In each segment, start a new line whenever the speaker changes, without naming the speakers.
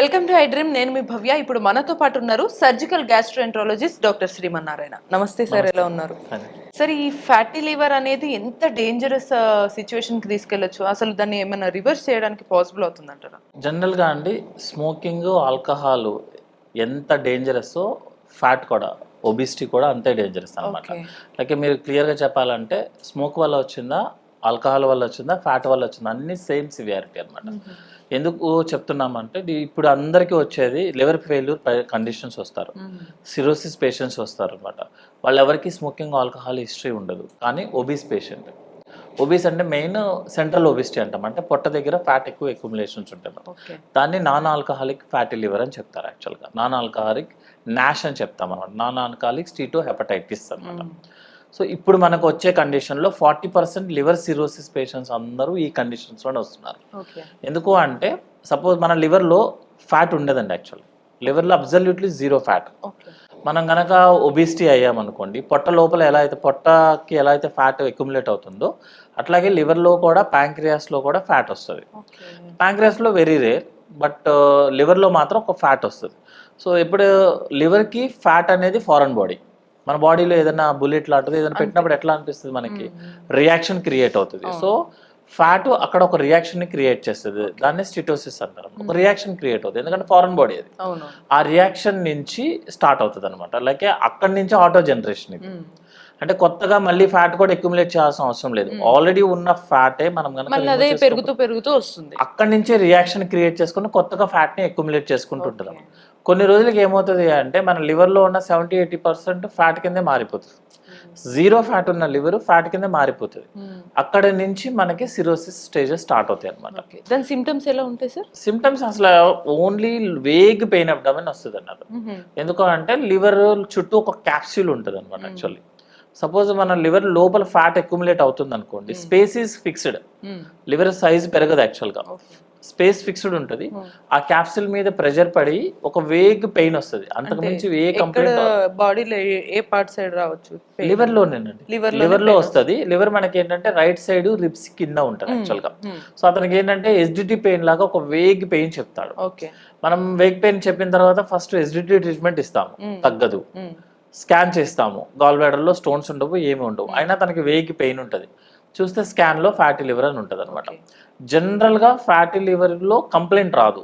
Welcome to iDream నేను మీ భవ్య. ఇప్పుడు మనతో పాటు ఉన్నారు సర్జికల్ గ్యాస్ట్రోఎంట్రాలజిస్ట్ డాక్టర్ శ్రీమన్నారాయణ. నమస్తే సార్ ఎలా ఉన్నారు? సార్ ఈ ఫ్యాటీ లివర్ అనేది ఎంత డేంజరస్ సిచ్యువేషన్కి తీసుకెళ్ళొచ్చు అసలు దాన్ని ఏమైనా రివర్స్ చేయడానికి పాసిబుల్ అవుతుందంటారా?
జనరల్గా అండి స్మోకింగ్ ఆల్కహాల్ ఎంత డేంజరస్ ఫ్యాట్ కూడా ఒబిసిటీ కూడా అంతే డేంజరస్ అనమాట. లైక్ మీరు క్లియర్గా చెప్పాలంటే స్మోక్ వల్ల వచ్చిందా ఆల్కహాల్ వల్ల వచ్చిందా ఫ్యాట్ వల్ల వచ్చిందా అన్ని సేమ్ సివియారిటీ అనమాట ఎందుకు చెప్తున్నామంటే ఇప్పుడు అందరికీ వచ్చేది లివర్ ఫెయిల్యూర్ కండిషన్స్ వస్తారు. సిరోసిస్ పేషెంట్స్ వస్తారు అనమాట వాళ్ళు ఎవరికి స్మోకింగ్ ఆల్కహాల్ హిస్టరీ ఉండదు. కానీ ఒబీస్ పేషెంట్. ఒబీస్ అంటే మెయిన్ సెంట్రల్ ఒబిసిటీ అంటాం. అంటే పొట్ట దగ్గర ఫ్యాట్ ఎక్కువ ఎక్యుములేషన్స్ ఉంటాయి దాన్ని నాన్ ఆల్కహాలిక్ ఫ్యాటీ లివర్ అని చెప్తారు యాక్చువల్గా. నాన్ ఆల్కహాలిక్ నాష్ అని చెప్తాం అనమాట నాన్ ఆల్కహాలిక్ స్టీటో హెపటైటిస్ అనమాట సో ఇప్పుడు మనకు వచ్చే కండిషన్లో forty percent liver cirrhosis patients అందరూ ఈ కండిషన్స్లోనే వస్తున్నారు. ఎందుకు అంటే సపోజ్ మన లివర్లో ఫ్యాట్ ఉండదండి యాక్చువల్ లివర్లో అబ్జల్యూట్లీ జీరో ఫ్యాట్ మనం కనుక ఒబిసిటీ అయ్యామనుకోండి పొట్ట లోపల ఎలా అయితే పొట్టకి ఎలా అయితే ఫ్యాట్ అక్యుములేట్ అవుతుందో అట్లాగే లివర్లో కూడా ప్యాంక్రియాస్లో కూడా ఫ్యాట్ వస్తుంది. ప్యాంక్రియాస్లో వెరీ రేర్ బట్ లివర్లో మాత్రం ఒక ఫ్యాట్ వస్తుంది. సో ఇప్పుడు లివర్కి ఫ్యాట్ అనేది ఫారెన్ బాడీ మన బాడీలో ఏదైనా బుల్లెట్ లాంటిది ఏదైనా పెట్టినప్పుడు ఎట్లా అనిపిస్తుంది మనకి? రియాక్షన్ క్రియేట్ అవుతుంది. సో ఫ్యాట్ అక్కడ ఒక రియాక్షన్ని క్రియేట్ చేస్తుంది. దాన్ని స్టిటోసిస్ అంటారు. ఒక రియాక్షన్ క్రియేట్ అవుతుంది. ఎందుకంటే ఫారెన్ బాడీ అది. ఆ రియాక్షన్ నుంచి స్టార్ట్ అవుతుంది అనమాట లైక్ అక్కడి నుంచి ఆటో జనరేషన్ ఇది. అంటే కొత్తగా మళ్ళీ ఫ్యాట్ కూడా అక్యుములేట్ చేయాల్సిన అవసరం లేదు. ఆల్రెడీ ఉన్న ఫ్యాటే మనం కనుక
పెరుగుతూ పెరుగుతూ వస్తుంది.
అక్కడి నుంచే రియాక్షన్ క్రియేట్ చేసుకుని కొత్తగా ఫ్యాట్ని అక్యుములేట్ చేసుకుంటుంటుంది కొన్ని రోజులకి ఏమవుతుంది అంటే మన liver లో ఉన్న సెవెంటీ ఎయిటీ పర్సెంట్ ఫ్యాట్ కిందే మారిపోతుంది. జీరో ఫ్యాట్ ఉన్న లివర్ ఫ్యాట్ కిందే మారిపోతుంది.
మ్మ్.
అక్కడ నుంచి మనకి సిరోసిస్ స్టేజెస్ స్టార్ట్ అవుతాయి అనమాట
దాని సిమ్టమ్స్ ఎలా ఉంటాయి సార్?
సిమ్టమ్స్ అసలు ఓన్లీ వేగ్ పెయిన్ అబ్డామిన్ వస్తుంది అన్నమాట ఎందుకు అంటే లివర్ చుట్టూ ఒక క్యాప్సూల్ ఉంటుంది అనమాట యాక్చువల్లీ. సపోజ్ మన లివర్ లోపల ఫ్యాట్ అక్యుములేట్ అవుతుంది అనుకోండి space is fixed liver size పెరగదు యాక్చువల్గా. స్పేస్ ఫిక్స్డ్ ఉంటుంది. ఆ క్యాప్సూల్ మీద ప్రెషర్ పడి ఒక వేగ్ పెయిన్ వస్తుంది. అంతకు మించి ఏ కంప్లైంట్
బాడీలో ఏ పార్ట్ సైడ్ రావచ్చు?
లివర్ లోనేనండి
లోనే
లివర్లో వస్తుంది. లివర్ మనకి ఏంటంటే రైట్ సైడ్ రిబ్స్ కింద ఉంటుంది యాక్చువల్గా సో అతనికి ఏంటంటే ఎస్డిటి పెయిన్ లాగా ఒక వేగ్ పెయిన్ చెప్తాడు.
ఓకే.
మనం వేగ్ పెయిన్ చెప్పిన తర్వాత ఫస్ట్ ఎస్డిటి ట్రీట్మెంట్ ఇస్తాము. తగ్గదు. స్కాన్ చేస్తాము. గాల్లో స్టోన్స్ ఉండవు ఏమి ఉండవు. అయినా తనకి వేగి పెయిన్ ఉంటుంది. చూస్తే స్కాన్లో ఫ్యాటీ లివర్ అని ఉంటుంది అనమాట జనరల్గా ఫ్యాటీ లివర్లో కంప్లైంట్ రాదు.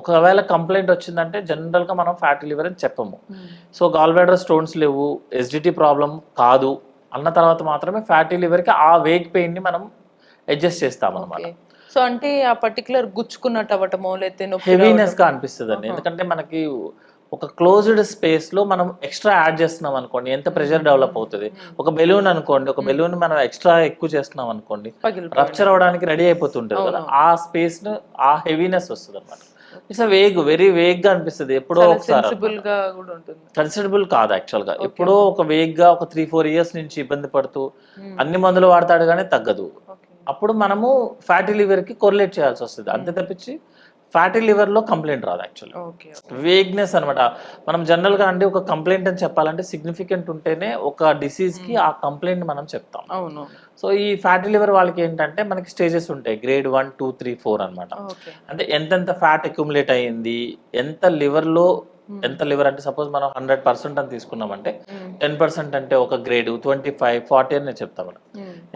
ఒకవేళ కంప్లైంట్ వచ్చిందంటే జనరల్గా మనం ఫ్యాటీ లివర్ అని చెప్పము. సో గాల్ బ్లాడర్ స్టోన్స్ లేవు ఎస్డిటి ప్రాబ్లం కాదు అన్న తర్వాత మాత్రమే ఫ్యాటీ లివర్కి ఆ వేగ్ పెయిన్ని మనం అడ్జస్ట్ చేస్తాం అనమాట
సో అంటే ఆ పర్టికులర్ గుచ్చుకున్నట్టు అవ్వటమో లేకపోతే నొప్పి
హెవీనెస్గా అనిపిస్తుంది అండి ఎందుకంటే మనకి ఒక క్లోజ్డ్ స్పేస్లో మనం ఎక్స్ట్రా యాడ్ చేస్తున్నాం అనుకోండి ఎంత ప్రెషర్ డెవలప్ అవుతుంది? ఒక బెలూన్ అనుకోండి ఒక బెలూన్ మనం ఎక్స్ట్రా ఎక్కువ చేస్తున్నాం అనుకోండి రప్చర్ అవడానికి రెడీ అయిపోతుంటది కదా. ఆ స్పేస్ ఆ హెవీనెస్ వస్తుంది అనమాట ఇట్స్ వేగ్ వెరీ వేగ్గా అనిపిస్తుంది ఎప్పుడో ఒకసారి కన్సిడరబుల్ కాదు యాక్చువల్గా. ఎప్పుడో ఒక వేగ్గా ఒక త్రీ ఫోర్ ఇయర్స్ నుంచి ఇబ్బంది పడుతూ అన్ని మందులు వాడతాడు కానీ తగ్గదు. అప్పుడు మనము ఫ్యాటీ లివర్కి కొరిలేట్ చేయాల్సి వస్తుంది. అంతే తప్పించి ఫ్యాటీ లివర్లో కంప్లైంట్ రాదు యాక్చువల్లీ.
ఓకే
వేగ్నెస్ అనమాట మనం జనరల్గా అండి ఒక కంప్లైంట్ అని చెప్పాలంటే సిగ్నిఫికెంట్ ఉంటేనే ఒక డిసీజ్కి ఆ కంప్లైంట్ మనం చెప్తాం.
అవును.
సో ఈ ఫ్యాటీ లివర్ వాళ్ళకి ఏంటంటే మనకి స్టేజెస్ ఉంటాయి. Grade one two three four అన్నమాట.
ఓకే.
అంటే ఎంతెంత ఫ్యాట్ అక్యుములేట్ అయ్యింది ఎంత liver లో ఎంత లివర్ అంటే సపోజ్ మనం హండ్రెడ్ పర్సెంట్ అని తీసుకున్నామంటే టెన్ పర్సెంట్ అంటే ఒక గ్రేడ్ ట్వంటీ ఫైవ్ ఫార్టీ అని నేను చెప్తాం మనం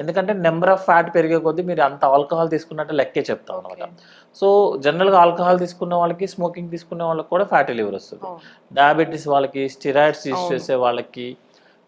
ఎందుకంటే నెంబర్ ఆఫ్ ఫ్యాట్ పెరిగే కొద్దీ మీరు అంత ఆల్కహాల్ తీసుకున్నట్టు లెక్కే చెప్తాం అనమాట సో జనరల్గా ఆల్కహాల్ తీసుకున్న వాళ్ళకి స్మోకింగ్ తీసుకునే వాళ్ళకి కూడా ఫ్యాటీ లివర్ వస్తుంది. డయాబెటీస్ వాళ్ళకి స్టిరాయిడ్స్ యూస్ చేసే వాళ్ళకి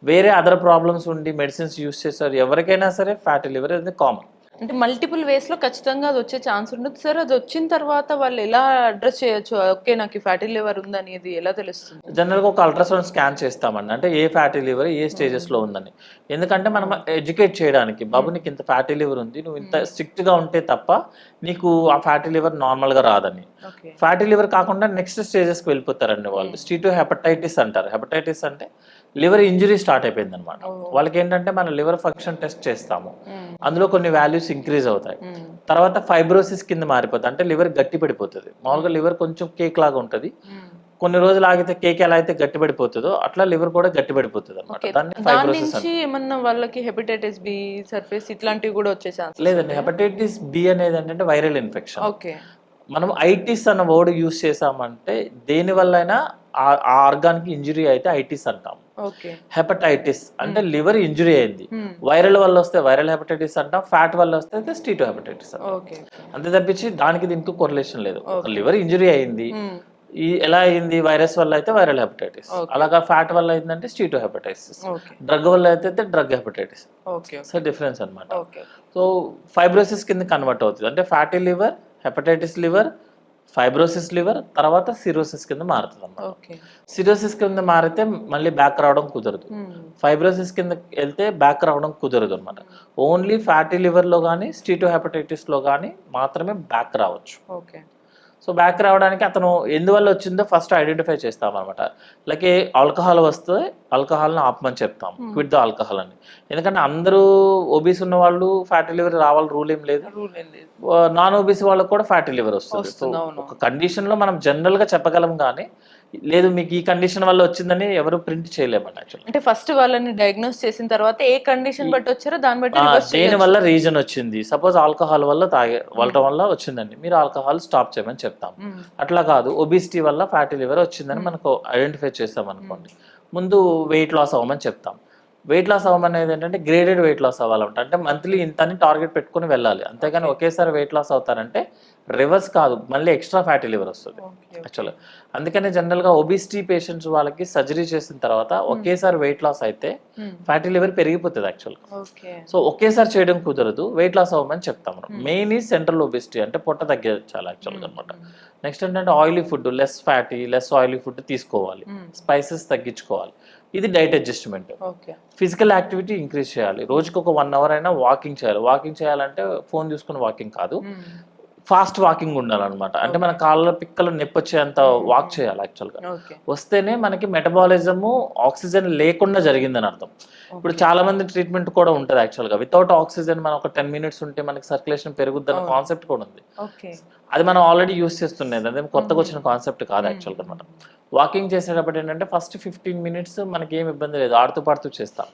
వేరే అదర్ ప్రాబ్లమ్స్ ఉండి మెడిసిన్స్ యూస్ చేస్తారు ఎవరికైనా సరే ఫ్యాటీ లివర్ అనేది కామన్.
అంటే మల్టిపుల్ వేస్లో ఖచ్చితంగా అది వచ్చే ఛాన్స్ ఉంటుంది. సార్ అది వచ్చిన తర్వాత వాళ్ళు ఎలా అడ్రస్ చేయొచ్చు? ఓకే నాకు ఫ్యాటీ లివర్ ఉందనేది ఎలా తెలుస్తుంది?
జనరల్గా ఒక అల్ట్రాసౌండ్ స్కాన్ చేస్తామండి. అంటే ఏ ఫ్యాటీ లివర్ ఏ స్టేజెస్లో ఉందని. ఎందుకంటే మనం ఎడ్యుకేట్ చేయడానికి బాబు నీకు ఇంత ఫ్యాటీ లివర్ ఉంది నువ్వు ఇంత స్ట్రిక్ట్గా ఉంటే తప్ప నీకు ఆ ఫ్యాటీ లివర్ నార్మల్గా రాదని. ఫ్యాటీ లివర్ కాకుండా నెక్స్ట్ స్టేజెస్కి వెళ్ళిపోతారండి వాళ్ళు. స్టీటో హెపటైటిస్ అంటారు. హెపటైటిస్ అంటే లివర్ ఇంజరీ స్టార్ట్ అయిపోయింది అనమాట వాళ్ళకి ఏంటంటే మన లివర్ ఫంక్షన్ టెస్ట్ చేస్తాము. అందులో కొన్ని వాల్యూస్ ఇంక్రీజ్ అవుతాయి. తర్వాత ఫైబ్రోసిస్ కింద మారిపోతుంది. అంటే లివర్ గట్టి పడిపోతుంది మామూలుగా లివర్ కొంచెం కేక్ లాగా ఉంటుంది. కొన్ని రోజులు ఆగితే కేక్ ఎలా అయితే గట్టి పడిపోతుందో అట్లా లివర్ కూడా గట్టి పడిపోతుంది అనమాట దాన్ని ఫైబ్రోసిస్
ఏమన్నా వాళ్ళకి హెపటైటిస్ బి సర్ఫేస్ ఇట్లాంటివి కూడా వచ్చే ఛాన్స్
లేదండి. హెపటైటిస్ బి అనేది ఏంటంటే వైరల్ ఇన్ఫెక్షన్.
ఓకే.
మనం ఐటిస్ అన్న వర్డ్ యూస్ చేసామంటే దేని ఆ ఆర్గాన్కి ఇంజురీ అయితే ఐటిస్ అంటాం.
ఓకే.
హెపటైటిస్ అంటే లివర్ ఇంజురీ అయింది.
Hmm.
వైరల్ వల్ల వస్తే వైరల్ హెపటైటిస్ అంటాం ఫ్యాట్ వల్ల వస్తే స్టీటో హెపటైటిస్ అంటాం.
ఓకే
అంతే తప్పించి దానికి దీనికి కొరిలేషన్ లేదు. లివర్ ఇంజురీ అయింది.
Hmm.
ఈ ఎలా అయింది? వైరస్ వల్ల అయితే వైరల్ హెపటైటిస్. అలాగా ఫ్యాట్ వల్ల అయిందంటే స్టీటో హెపటైటిస్. డ్రగ్ వల్ల అయితే drug hepatitis.
Okay
so difference అన్నమాట.
ఓకే.
సో ఫైబ్రోసిస్ కింద కన్వర్ట్ అవుతుంది. అంటే fatty liver hepatitis liver fibrosis liver తర్వాత సిరోసిస్ కింద మారుతుంది అన్నమాట సిరోసిస్ కింద మారితే మళ్ళీ బ్యాక్ రావడం కుదరదు. ఫైబ్రోసిస్ కింద వెళ్తే బ్యాక్ రావడం కుదరదు అనమాట ఓన్లీ ఫ్యాటీ లివర్లో కానీ స్టీటో హెపటైటిస్లో కానీ మాత్రమే బ్యాక్ రావచ్చు.
ఓకే.
సో బ్యాక్ రావడానికి అతను ఎందువల్ల వచ్చిందో ఫస్ట్ ఐడెంటిఫై చేస్తాం అనమాట లైక్ ఆల్కహాల్ వస్తే ఆల్కహాల్ని ఆపమని చెప్తాం. క్విట్ ద ఆల్కహాల్ అని. ఎందుకంటే అందరూ ఒబీస్ ఉన్న వాళ్ళు ఫ్యాటీ లివర్ రావాలి రూల్ ఏం లేదు. నాన్ ఓబీసీ వాళ్ళకి కూడా ఫ్యాటీ లివర్ వస్తుంది. ఒక కండిషన్లో మనం జనరల్గా చెప్పగలం కానీ లేదు మీకు ఈ కండిషన్ వల్ల వచ్చిందని ఎవరు ప్రింట్ చేయలేమండి యాక్చువల్లీ
అంటే ఫస్ట్ వాళ్ళని డయాగ్నోస్ చేసిన తర్వాత ఏ కండిషన్ బట్టి వచ్చారో దాన్ని బట్టి
దేని. వల్ల రీజన్ వచ్చింది? సపోజ్ ఆల్కహాల్ వల్ల తాగే వాళ్ళ వల్ల వచ్చిందండి. మీరు ఆల్కహాల్ స్టాప్ చేయమని చెప్తాం. అట్లా కాదు. ఒబిసిటీ వల్ల ఫ్యాటీ లివర్ వచ్చిందని మనకు ఐడెంటిఫై చేస్తాం అనుకోండి ముందు వెయిట్ లాస్ అవ్వమని చెప్తాం. వెయిట్ లాస్ అవ్వమనేది ఏంటంటే గ్రేడెడ్ వెయిట్ లాస్ అవ్వాలంట. అంటే మంత్లీ ఇంత అని టార్గెట్ పెట్టుకుని వెళ్ళాలి. అంతేగాని ఒకేసారి వెయిట్ లాస్ అవుతారంటే రివర్స్ కాదు మళ్ళీ ఎక్స్ట్రా ఫ్యాటీ లివర్ వస్తుంది. యాక్చువల్గా అందుకని జనరల్గా ఒబిసిటీ పేషెంట్స్ వాళ్ళకి సర్జరీ చేసిన తర్వాత ఒకేసారి వెయిట్ లాస్ అయితే
Hmm.
ఫ్యాటీ లివర్ పెరిగిపోతుంది యాక్చువల్గా
ఓకే
సో ఒకేసారి చేయడం కుదరదు వెయిట్ లాస్ అవ్వమని చెప్తాం మెయిన్ ఈ సెంట్రల్ ఒబిసిటీ అంటే పొట్ట తగ్గించాలి యాక్చువల్గా అనమాట నెక్స్ట్ ఏంటంటే oily food less fatty less oily food తీసుకోవాలి.
Hmm.
స్పైసెస్ తగ్గించుకోవాలి. ఇది diet adjustment physical activity increase చేయాలి. రోజుకి ఒక వన్ అవర్ అయినా వాకింగ్ చేయాలి. వాకింగ్ చేయాలంటే ఫోన్ చూసుకుని వాకింగ్ కాదు.
Hmm.
ఫాస్ట్ వాకింగ్ ఉండాలన్నమాట. అంటే మన కాళ్ళ పిక్కలు నొప్పి వచ్చేంత వాక్ చేయాలి యాక్చువల్గా వస్తేనే మనకి మెటబాలిజము ఆక్సిజన్ లేకుండా జరిగిందని అర్థం. ఇప్పుడు చాలా మంది ట్రీట్మెంట్ కూడా ఉంటుంది యాక్చువల్గా వితౌట్ ఆక్సిజన్ మనం ఒక టెన్ మినిట్స్ ఉంటే మనకి సర్క్యులేషన్ పెరుగుద్ది అన్న కాన్సెప్ట్ కూడా ఉంది. అది మనం ఆల్రెడీ యూస్ చేస్తుండేది అదే కొత్తగా వచ్చిన కాన్సెప్ట్ కాదు యాక్చువల్గా అనమాట వాకింగ్ చేసేటప్పుడు ఏంటంటే ఫస్ట్ ఫిఫ్టీన్ మినిట్స్ మనకి ఏం ఇబ్బంది లేదు. ఆడుతూ పాడుతూ చేస్తాం.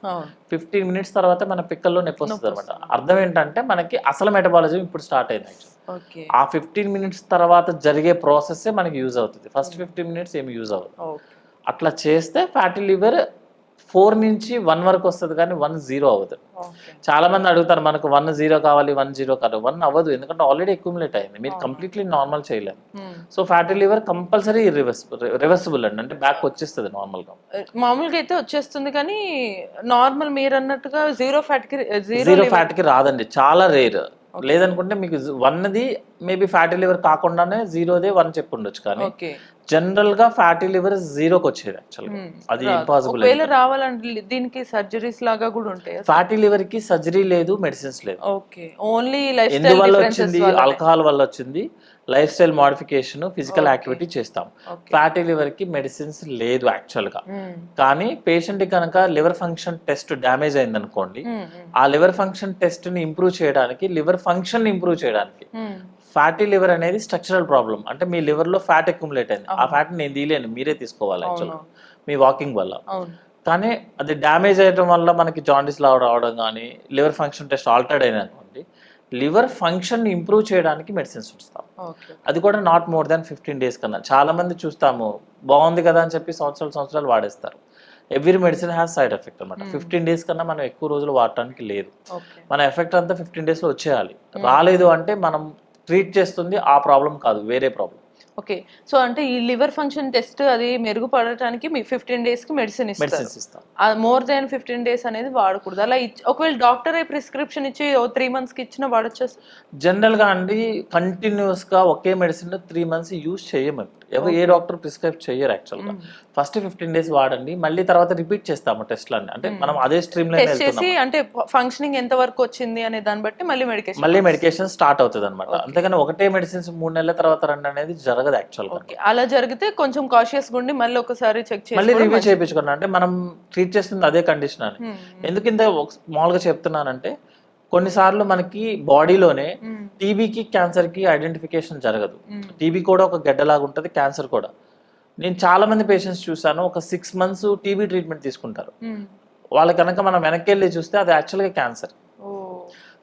ఫిఫ్టీన్ మినిట్స్ తర్వాత మన పిక్కల్లో నొప్పి వస్తుంది. అనమాట అర్థం ఏంటంటే మనకి అసలు మెటబాలిజం ఇప్పుడు స్టార్ట్ అయింది ఆ ఫిఫ్టీన్ మినిట్స్ తర్వాత జరిగే ప్రాసెస్ మనకి యూజ్ అవుతుంది. ఫస్ట్ ఫిఫ్టీన్ మినిట్స్ ఏమి యూజ్ అవ్వదు. అట్లా చేస్తే ఫ్యాటీ లివర్ ఫోర్ నుంచి వన్ వరకు వస్తుంది కానీ వన్ జీరో అవ్వదు. చాలా మంది అడుగుతారు మనకు వన్ జీరో కావాలి వన్ జీరో కావాలి. వన్ అవ్వదు. ఎందుకంటే ఆల్రెడీ అక్యుములేట్ అయింది. మీరు completely normal
Hmm.
So fatty liver compulsory reversible reversible అండి. అంటే బ్యాక్ వచ్చేస్తుంది నార్మల్గా
మామూలుగా అయితే వచ్చేస్తుంది కానీ నార్మల్ మీరు అన్నట్టుగా జీరో ఫ్యాట్కి జీరో
జీరో ఫ్యాట్కి రాదండి. చాలా రేర్ లేదనుకుంటే మీకు వన్ది మేబీ ఫ్యాటీ లివర్ కాకుండానే జీరోదే వన్ చెప్పి ఉండొచ్చు కానీ జనరల్గా ఫ్యాటీ లివర్ జీరోకి వచ్చేది యాక్చువల్గా అది ఇంపాసిబుల్
ఒకవేళ రావాలంటే దీనికి సర్జరీస్ లాగా కూడా ఉంటాయి
ఫ్యాటీ లివర్కి సర్జరీ లేదు మెడిసిన్స్ లేదు
ఓకే. ఓన్లీ లైఫ్
ఎందువల్ల వచ్చింది? ఆల్కహాల్ వల్ల వచ్చింది. Lifestyle modification physical activity చేస్తాం. ఫ్యాటీ లివర్కి మెడిసిన్స్ లేదు
యాక్చువల్గా.
కానీ పేషెంట్ కనుక లివర్ ఫంక్షన్ టెస్ట్ డ్యామేజ్ అయింది అనుకోండి ఆ లివర్ ఫంక్షన్ టెస్ట్ని ఇంప్రూవ్ చేయడానికి లివర్ ఫంక్షన్ ఇంప్రూవ్ చేయడానికి ఫ్యాటీ లివర్ అనేది స్ట్రక్చరల్ ప్రాబ్లం అంటే మీ liver లో ఫ్యాట్ అక్యుములేట్ అయింది. ఆ ఫ్యాట్ నేను తీయలేను మీరే తీసుకోవాలి యాక్చువల్ మీ వాకింగ్ వల్ల. కానీ అది డ్యామేజ్ అయ్యడం వల్ల మనకి జాండీస్ రావడం కానీ లివర్ ఫంక్షన్ టెస్ట్ ఆల్టర్డ్ అయిన అనుకోండి లివర్ ఫంక్షన్ ఇంప్రూవ్ చేయడానికి మెడిసిన్స్ ఇస్తాం
ఓకే.
అది కూడా not more than fifteen days కన్నా. చాలా మంది చూస్తాము బాగుంది కదా అని చెప్పి సంవత్సరాలు సంవత్సరాలు వాడేస్తారు. Every medicine has side effect అనమాట ఫిఫ్టీన్ డేస్ కన్నా మనం ఎక్కువ రోజులు వాడటానికి లేదు. మన ఎఫెక్ట్ అంతా ఫిఫ్టీన్ డేస్లో వచ్చేయాలి. రాలేదు అంటే మనం ట్రీట్ చేస్తుంది ఆ ప్రాబ్లం కాదు వేరే ప్రాబ్లం.
ఓకే. సో అంటే ఈ లివర్ ఫంక్షన్ టెస్ట్ అది మెరుగుపడటానికి మీ ఫిఫ్టీన్ డేస్కి మెడిసిన్ ఇస్తారు. మోర్ దాన్ ఫిఫ్టీన్ డేస్ అనేది వాడకూడదు. అలా ఒకవేళ డాక్టర్ ప్రిస్క్రిప్షన్ ఇచ్చి త్రీ మంత్స్కి ఇచ్చిన వాడచ్చు?
జనరల్గా అండి కంటిన్యూస్గా ఒకే మెడిసిన్ త్రీ మంత్స్ యూజ్ చేయమండి ఎవరు ఏ డాక్టర్ ప్రిస్క్రైబ్ చేయరు యాక్చువల్గా. ఫస్ట్ ఫిఫ్టీన్ డేస్ వాడండి మళ్ళీ తర్వాత రిపీట్ చేస్తాము టెస్ట్లన్నీ. అంటే మనం అదే స్ట్రీమ్ లైన్
చేసి అంటే ఫంక్షనింగ్ ఎంత వరకు వచ్చింది అనే దాన్ని బట్టి మళ్ళీ మెడికేషన్
మళ్ళీ మెడికేషన్ స్టార్ట్ అవుతుంది అనమాట అంతేగాని ఒకటే మెడిసిన్స్ మూడు నెలల తర్వాత రండి అనేది జరగదు యాక్చువల్గా
అలా జరిగితే కొంచెం కాషియస్ గుండి మళ్ళీ ఒకసారి చెక్ చేసి
మళ్ళీ రివ్యూ చేయించుకున్నాను అంటే మనం ట్రీట్ చేస్తుంది అదే కండిషన్ అని. ఎందుకు ఇంత మామూలుగా చెప్తున్నానంటే కొన్నిసార్లు మనకి బాడీలోనే టీబీకి క్యాన్సర్కి ఐడెంటిఫికేషన్ జరగదు. టీబీ కూడా ఒక గడ్డలాగా ఉంటుంది క్యాన్సర్ కూడా. నేను చాలా మంది పేషెంట్స్ చూసాను ఒక సిక్స్ మంత్స్ టీబీ ట్రీట్మెంట్ తీసుకుంటారు. వాళ్ళ కనుక మనం వెనక్కి వెళ్ళి చూస్తే అది యాక్చువల్గా క్యాన్సర్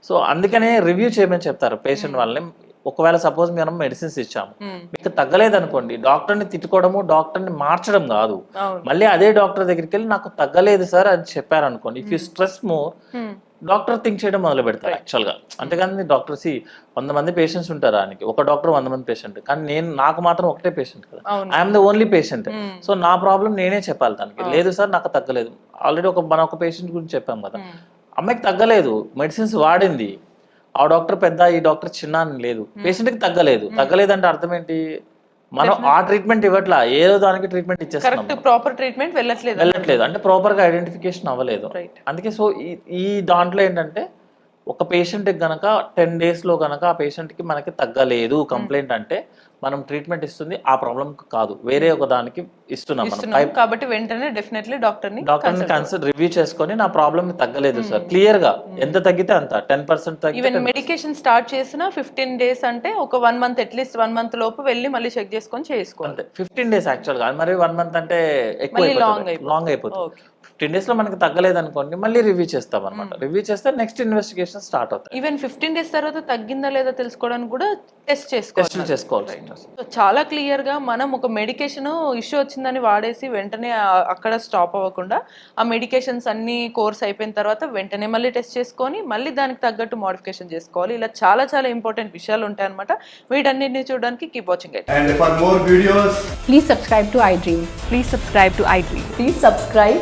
సో అందుకనే రివ్యూ చేయమని చెప్తారు పేషెంట్ వాళ్ళని. ఒకవేళ సపోజ్ మనం మెడిసిన్స్ ఇచ్చాము. మీకు తగ్గలేదు అనుకోండి డాక్టర్ని తిట్టుకోవడము డాక్టర్ని మార్చడం కాదు. మళ్ళీ అదే డాక్టర్ దగ్గరికి వెళ్ళి నాకు తగ్గలేదు సార్ అని చెప్పారు అనుకోండి if you stress more. Doctor think చేయడం మొదలు పెడతారు యాక్చువల్గా అంతేగాని డాక్టర్ సి వంద మంది పేషెంట్స్ ఉంటారు ఆయనకి? ఒక డాక్టర్ వంద మంది పేషెంట్ కానీ నేను నాకు మాత్రం ఒకటే పేషెంట్ కదా. I'm the only patient. So నా ప్రాబ్లం నేనే చెప్పాలి తనకి. లేదు సార్ నాకు తగ్గలేదు. ఆల్రెడీ ఒక మన ఒక పేషెంట్ గురించి చెప్పాం కదా. అమ్మాయికి తగ్గలేదు. మెడిసిన్స్ వాడింది. ఆ డాక్టర్ పెద్ద ఈ డాక్టర్ చిన్న అని లేదు. పేషెంట్కి తగ్గలేదు. తగ్గలేదు అంటే అర్థం ఏంటి మనం ఆ ట్రీట్మెంట్ ఇవ్వట్లా. ఏదో దానికి ట్రీట్మెంట్
కరెక్ట్ ప్రాపర్ ట్రీట్మెంట్ వెళ్ళట్లేదు
వెళ్ళట్లేదు. అంటే ప్రాపర్గా ఐడెంటిఫికేషన్ అవ్వలేదు.
రైట్
అందుకే సో ఈ ఈ దాంట్లో ఏంటంటే ఒక పేషెంట్కి గనక టెన్ డేస్లో గనక ఆ పేషెంట్కి మనకి తగ్గలేదు కంప్లైంట్ అంటే మనం ట్రీట్మెంట్ ఇస్తుంది ఆ ప్రాబ్లం కాదు. వేరే ఒక దానికి ఇస్తున్నాం మనం.
కాబట్టి వెంటనే డెఫినెట్లీ డాక్టర్ని
డాక్టర్ని కన్సల్ట్ రివ్యూ చేసుకొని నా ప్రాబ్లం తగ్గలేదు సార్. క్లియర్గా ఎంత తగ్గితే అంత. Ten percent
even medication start చేసిన ఫిఫ్టీన్ డేస్ అంటే ఒక one month at least one month లోపు వెళ్ళి మళ్ళీ చెక్ చేసుకొని చేసుకోవాలి
ఫిఫ్టీన్ డేస్ యాక్చువల్గా. మరి వన్ మంత్ అంటే ఎక్కువ. లాంగ్ అయిపోతుంది. ఫిఫ్టీన్ డేస్లో మనకి తగ్గలేదు అనుకోండి మళ్ళీ రివ్యూ చేస్తాం అనమాట రివ్యూ చేస్తే నెక్స్ట్ ఇన్వెస్టిగేషన్ స్టార్ట్ అవుతాయి.
ఈవెన్ ఫిఫ్టీన్ డేస్ తర్వాత తగ్గిందా లేదా తెలుసుకోవడానికి కూడా టెస్ట్ చేసుకోవాలి.
ఉంటుంది.
సో చాలా క్లియర్గా మనం ఒక మెడికేషన్ ఇష్యూ వచ్చిందని వాడేసి వెంటనే అక్కడ స్టాప్ అవ్వకుండా ఆ మెడికేషన్స్ అన్ని కోర్స్ అయిపోయిన తర్వాత వెంటనే మళ్ళీ టెస్ట్ చేసుకొని మళ్ళీ దానికి తగ్గట్టు మోడిఫికేషన్ చేసుకోవాలి. ఇలా చాలా చాలా ఇంపార్టెంట్ విషయాలు ఉంటాయన్నమాట. వీటన్నిటిని చూడడానికి కీప్ వాచింగ్ అయితే
And for more videos,
Please subscribe to iDream.
Please subscribe to iDream.
Please subscribe